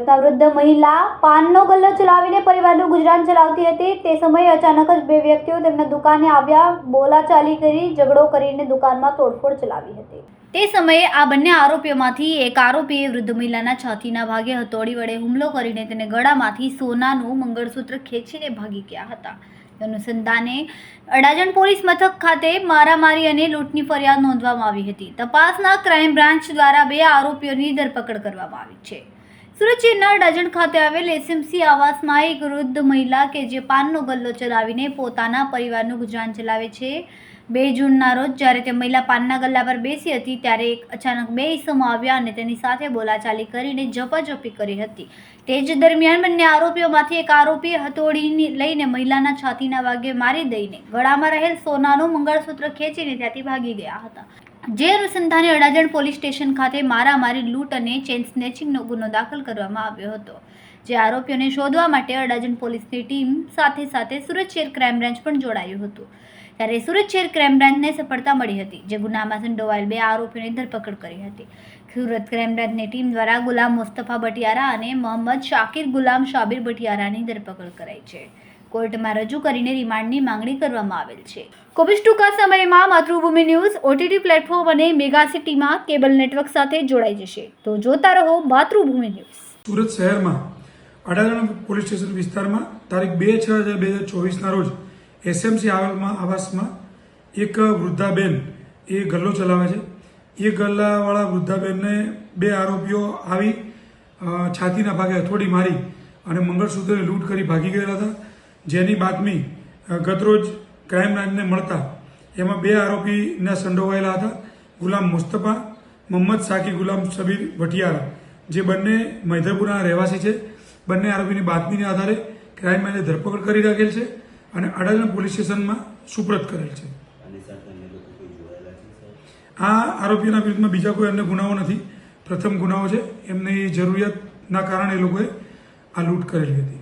વૃદ્ધ મહિલા પાનનો ગલ્લો ચલાવીને પરિવારનું ગુજરાન ચલાવતી હતી. તે સમયે અચાનક જ બે વ્યક્તિઓ તેમના દુકાને આવ્યા. બોલાચાલી કરી, ઝઘડો કરીને દુકાનમાં તોડફોડ ચલાવી હતી. તે સમયે આ બંને આરોપીઓમાંથી એક આરોપીએ વૃદ્ધ મહિલાના છાતીના ભાગે હથોડી વડે હુમલો કરીને તેને ગળામાંથી સોનાનું મંગળસૂત્ર ખેંચીને ભાગી ગયા હતા. અનુસંધાને અડાજણ પોલીસ મથક ખાતે મારામારી અને લૂંટની ફરિયાદ નોંધવામાં આવી હતી. તપાસના ક્રાઇમ બ્રાન્ચ દ્વારા બે આરોપીઓની ધરપકડ કરવામાં આવી છે. સુરત અડાજણ ખાતે આવેલ એસએમસી આવાસમાં એક વૃદ્ધ મહિલા કે જે પાનનો ગલ્લો ચલાવીને પોતાના પરિવારનું ગુજરાન ચલાવે છે. બે જૂનના રોજ જ્યારે તે મહિલા પાનના ગલ્લા પર બેસી હતી ત્યારે એક અચાનક બે ઈસમો આવ્યા અને તેની સાથે બોલાચાલી કરીને ઝપાઝપી કરી હતી. તે જ દરમિયાન બંને આરોપીઓમાંથી એક આરોપીએ હથોડીની લઈને મહિલાના છાતીના વાગે મારી દઈને ગળામાં રહેલ સોનાનું મંગળસૂત્ર ખેંચીને ત્યાંથી ભાગી ગયા હતા. જે અનુસંધાને અડાજણ પોલીસ સ્ટેશન ખાતે મારામારી, લૂંટ અને ચેન સ્નેચિંગનો ગુનો દાખલ કરવામાં આવ્યો હતો, જે આરોપીઓને શોધવા માટે અડાજણ પોલીસની ટીમ સાથે સાથે સુરત શહેર ક્રાઇમ બ્રાન્ચ પણ જોડાયું હતું. ત્યારે સુરત શહેર ક્રાઇમ બ્રાન્ચને સફળતા મળી હતી, જે ગુનામાં સંડોવાયેલ બે આરોપીઓની ધરપકડ કરી હતી. સુરત ક્રાઇમ બ્રાન્ચની ટીમ દ્વારા ગુલામ મુસ્તફા બટિયારા અને મોહમ્મદ શાકિર ગુલામ શાબિર બટિયારાની ધરપકડ કરાઈ છે. કોર્ટમાં રજૂ કરીને રિમાન્ડની માંગણી કરવામાં આવેલ છે. ખૂબ ટૂંકા સમયમાં માતૃભૂમિ ન્યૂઝ, ઓટીટી પ્લેટફોર્મ અને મેગા સિટીમાં કેબલ નેટવર્ક સાથે જોડાઈ જશે. તો જોતા રહો માતૃભૂમિ ન્યૂઝ. સુરત શહેરમાં અડાજણ પોલીસ સ્ટેશન વિસ્તારમાં તારીખ બે છ હજાર બે હજાર ચોવીસના રોજ એસએમસી આવાસમાં આવાસમાં એક વૃદ્ધાબેન એ ગલ્લો ચલાવે છે. એ ગલ્લાવાળા વૃદ્ધાબેનને બે આરોપીઓ આવી છાતીના ભાગે હથોડી મારી અને મંગળસૂત્રને લૂંટ કરી ભાગી ગયેલા હતા. જેની બાતમી ગતરોજ ક્રાઇમ બ્રાન્ચને મળતા એમાં બે આરોપીના સંડોવાયેલા હતા. ગુલામ મુસ્તફા, મોહમ્મદ સાકી, ગુલામ શબીર ભટિયારા, જે બંને મૈધરપુરાના રહેવાસી છે. બંને આરોપીની બાતમીને આધારે ક્રાઇમ બ્રાન્ચે ધરપકડ કરી રાખેલ છે અને અડાજણ પોલીસ સ્ટેશનમાં સુપ્રત કરેલ છે. આ આરોપીઓના વિરુદ્ધમાં બીજા કોઈ અન્ય ગુનાઓ નથી. પ્રથમ ગુનાઓ છે. એમની જરૂરિયાતના કારણે એ લોકોએ આ લૂંટ કરેલી હતી.